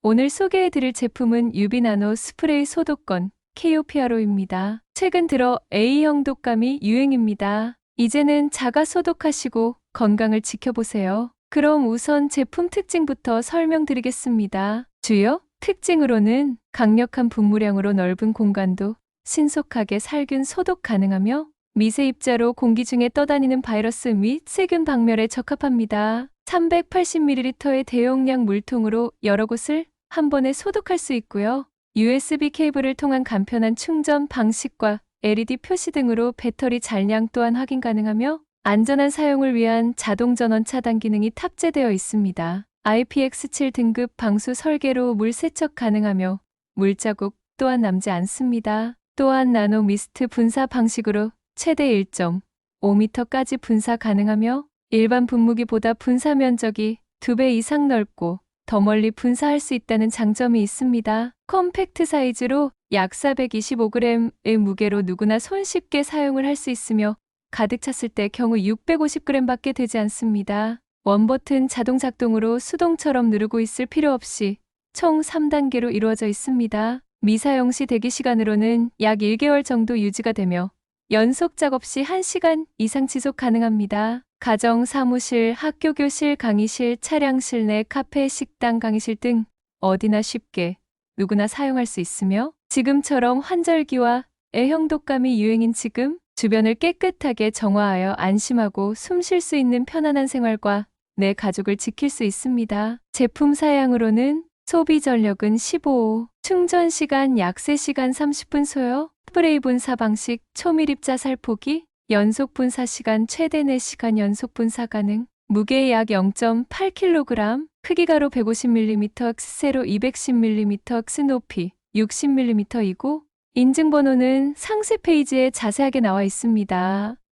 오늘 소개해드릴 제품은 유비나노 스프레이 소독건 KOPRO입니다. 최근 들어 A형 독감이 유행입니다. 이제는 자가 소독하시고 건강을 지켜보세요. 그럼 우선 제품 특징부터 설명드리겠습니다. 주요 특징으로는 강력한 분무량으로 넓은 공간도 신속하게 살균 소독 가능하며 미세 입자로 공기 중에 떠다니는 바이러스 및 세균 박멸에 적합합니다. 380ml의 대용량 물통으로 여러 곳을 한 번에 소독할 수 있고요. USB 케이블을 통한 간편한 충전 방식과 LED 표시 등으로 배터리 잔량 또한 확인 가능하며 안전한 사용을 위한 자동 전원 차단 기능이 탑재되어 있습니다. IPX7 등급 방수 설계로 물 세척 가능하며 물자국 또한 남지 않습니다. 또한 나노 미스트 분사 방식으로 최대 1.5m까지 분사 가능하며 일반 분무기보다 분사 면적이 2배 이상 넓고 더 멀리 분사할 수 있다는 장점이 있습니다. 컴팩트 사이즈로 약 425g의 무게로 누구나 손쉽게 사용을 할 수 있으며 가득 찼을 때 경우 650g밖에 되지 않습니다. 원버튼 자동 작동으로 수동처럼 누르고 있을 필요 없이 총 3단계로 이루어져 있습니다. 미사용 시 대기 시간으로는 약 1개월 정도 유지가 되며 연속 작업 시 1시간 이상 지속 가능합니다. 가정, 사무실, 학교 교실, 강의실, 차량 실 내, 카페, 식당, 강의실 등 어디나 쉽게 누구나 사용할 수 있으며 지금처럼 환절기와 애형 독감이 유행인 지금 주변을 깨끗하게 정화하여 안심하고 숨 쉴 수 있는 편안한 생활과 내 가족을 지킬 수 있습니다. 제품 사양으로는 소비 전력은 15, 충전 시간 약 3시간 30분 소요, 스프레이 분사 방식 초밀입자 살포기, 연속 분사 시간 최대 4시간 연속 분사 가능, 무게 약 0.8kg, 크기가로 150mm, 세로 210mm, 스높이 60mm이고 인증번호는 상세 페이지에 자세하게 나와 있습니다.